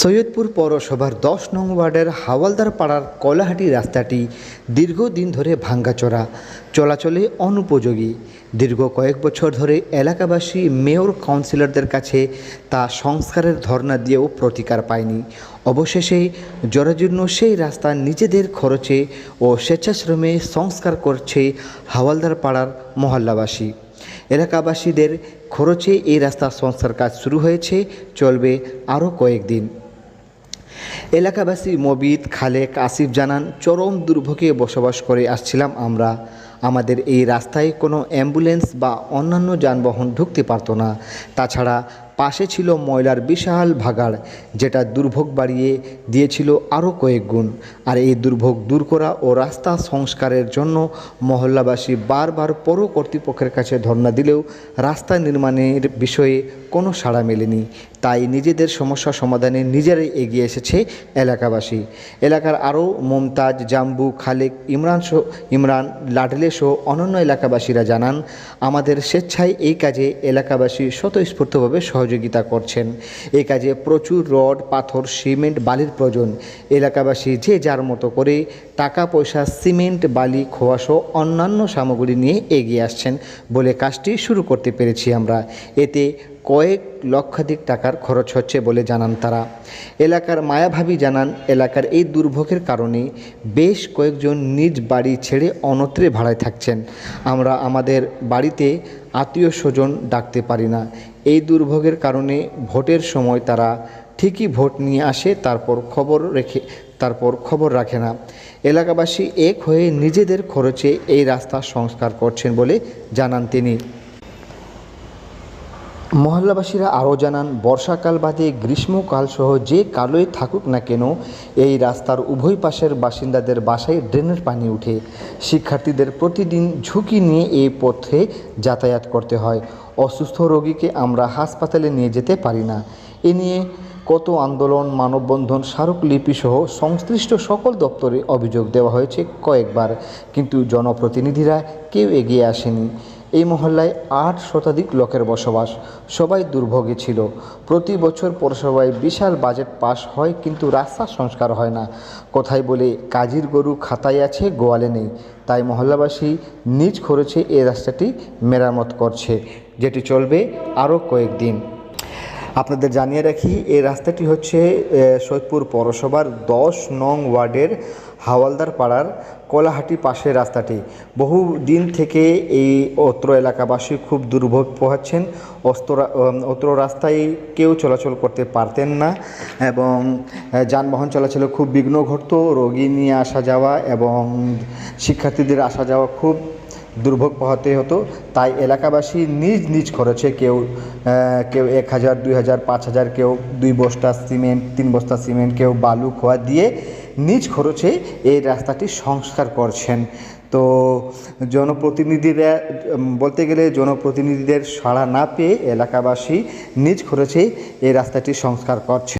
সৈয়দপুর পৌরসভার দশ নং ওয়ার্ডের হাওয়ালদার পাড়ার কলাহাটি রাস্তাটি দীর্ঘদিন ধরে ভাঙ্গাচোরা, চলাচলে অনুপযোগী। দীর্ঘ কয়েক বছর ধরে এলাকাবাসী মেয়র কাউন্সিলরদের কাছে তা সংস্কারের ধর্ণা দিয়েও প্রতিকার পায়নি। অবশেষে জরাজীর্ণ সেই রাস্তা নিজেদের খরচে ও স্বেচ্ছাশ্রমে সংস্কার করছে হাওয়ালদার পাড়ার মহল্লাবাসী। এলাকাবাসীদের খরচে এই রাস্তার সংস্কার কাজ শুরু হয়েছে, চলবে আরও কয়েকদিন। এলাকাবাসী মবিদ, খালেক, আসিফ জানান, চরম দুর্ভোগে বসবাস করে আসছিলাম আমরা। আমাদের এই রাস্তায় কোনো অ্যাম্বুলেন্স বা অন্যান্য যানবাহন ঢুকতে পারত না। তাছাড়া পাশে ছিল ময়লার বিশাল ভাগাড়, যেটা দুর্ভোগ বাড়িয়ে দিয়েছিল আরও কয়েক গুণ। আর এই দুর্ভোগ দূর করা ও রাস্তা সংস্কারের জন্য মহল্লাবাসী বারবার পৌর কর্তৃপক্ষের কাছে ধর্ণা দিলেও রাস্তা নির্মাণের বিষয়ে কোনো সাড়া মেলেনি। তাই নিজেদের সমস্যা সমাধানে নিজেরাই এগিয়ে এসেছে এলাকাবাসী। এলাকার আরও মমতাজ, জাম্বু, খালেক, ইমরান সহ, ইমরান, লাডলে সহ অন্যান্য এলাকাবাসীরা জানান, আমাদের স্বেচ্ছায় এই কাজে এলাকাবাসী স্বতঃস্ফূর্তভাবে সহযোগিতা করছেন। এই কাজে প্রচুর রড, পাথর, সিমেন্ট, বালির প্রয়োজন। এলাকাবাসী যে যার মতো করে টাকা, পয়সা, সিমেন্ট, বালি খোয়াসহ অন্যান্য সামগ্রী নিয়ে এগিয়ে আসছেন বলে কাজটি শুরু করতে পেরেছি আমরা। এতে কয়েক লক্ষাধিক টাকার খরচ হচ্ছে বলে জানান তারা। এলাকার মায়াভাবী জানান, এলাকার এই দুর্ভোগের কারণে বেশ কয়েকজন নিজ বাড়ি ছেড়ে অনত্রে ভাড়ায় থাকছেন। আমরা আমাদের বাড়িতে আত্মীয় স্বজন ডাকতে পারি না। এই দুর্ভোগের কারণে ভোটের সময় তারা ঠিকই ভোট নিয়ে আসে, তারপর খবর রেখে, তারপর খবর রাখে না। এলাকাবাসী এক হয়ে নিজেদের খরচে এই রাস্তা সংস্কার করছেন বলে জানান তিনি। মহল্লাবাসীরা আরও জানান, বর্ষাকাল বাদে গ্রীষ্মকাল সহ যে কালোই থাকুক না কেন, এই রাস্তার উভয় পাশের বাসিন্দাদের বাসায় ড্রেনের পানি উঠে। শিক্ষার্থীদের প্রতিদিন ঝুঁকি নিয়ে এই পথে যাতায়াত করতে হয়। অসুস্থ রোগীকে আমরা হাসপাতালে নিয়ে যেতে পারি না। এ নিয়ে কত আন্দোলন, মানববন্ধন স্মারকলিপি সহ সংশ্লিষ্ট সকল দপ্তরে অভিযোগ দেওয়া হয়েছে কয়েকবার। কিন্তু জনপ্রতিনিধিরা কেউ এগিয়ে আসেনি। এই মহল্লায় আট শতাধিক লোকের বসবাস। সবাই দুর্ভোগে ছিল। প্রতি বছর পৌরসভায় বিশাল বাজেট পাস হয় কিন্তু রাস্তা সংস্কার হয় না। কোথায় বলে কাজীর গরু খাতায় আছে গোয়ালে নেই। তাই মহল্লাবাসী নিজ খরচে এই রাস্তাটি মেরামত করছে যেটি চলবে আরও কয়েকদিন। আপনাদের জানিয়ে রাখি এই রাস্তাটি হচ্ছে এ, সৈয়দপুর পৌরসভার দশ নং ওয়ার্ডের হাওয়ালদার পাড়ার কলাহাটি পাশের রাস্তাটি। বহু দিন থেকে এই অত্র এলাকাবাসী খুব দুর্ভোগ পোহাচ্ছেন। অস্ত্র অত্র রাস্তায় কেউ চলাচল করতে পারতেন না এবং যানবাহন চলাচলে খুব বিঘ্ন ঘটত। রোগী নিয়ে আসা যাওয়া এবং শিক্ষার্থীদের আসা যাওয়া খুব দুর্ভোগ পোহাতে হতো। তাই এলাকাবাসী নিজ নিজ খরচে কেউ কেউ এক হাজার, দুই হাজার, পাঁচ হাজার, কেউ দুই বস্তা সিমেন্ট, তিন বস্তা সিমেন্ট, কেউ বালু, খোয়া দিয়ে নিজ খরচে এই রাস্তাটি সংস্কার করছেন। তো জনপ্রতিনিধিরা, বলতে গেলে জনপ্রতিনিধিদের সাড়া না পেয়ে এলাকাবাসী নিজ খরচে এই রাস্তাটি সংস্কার করছে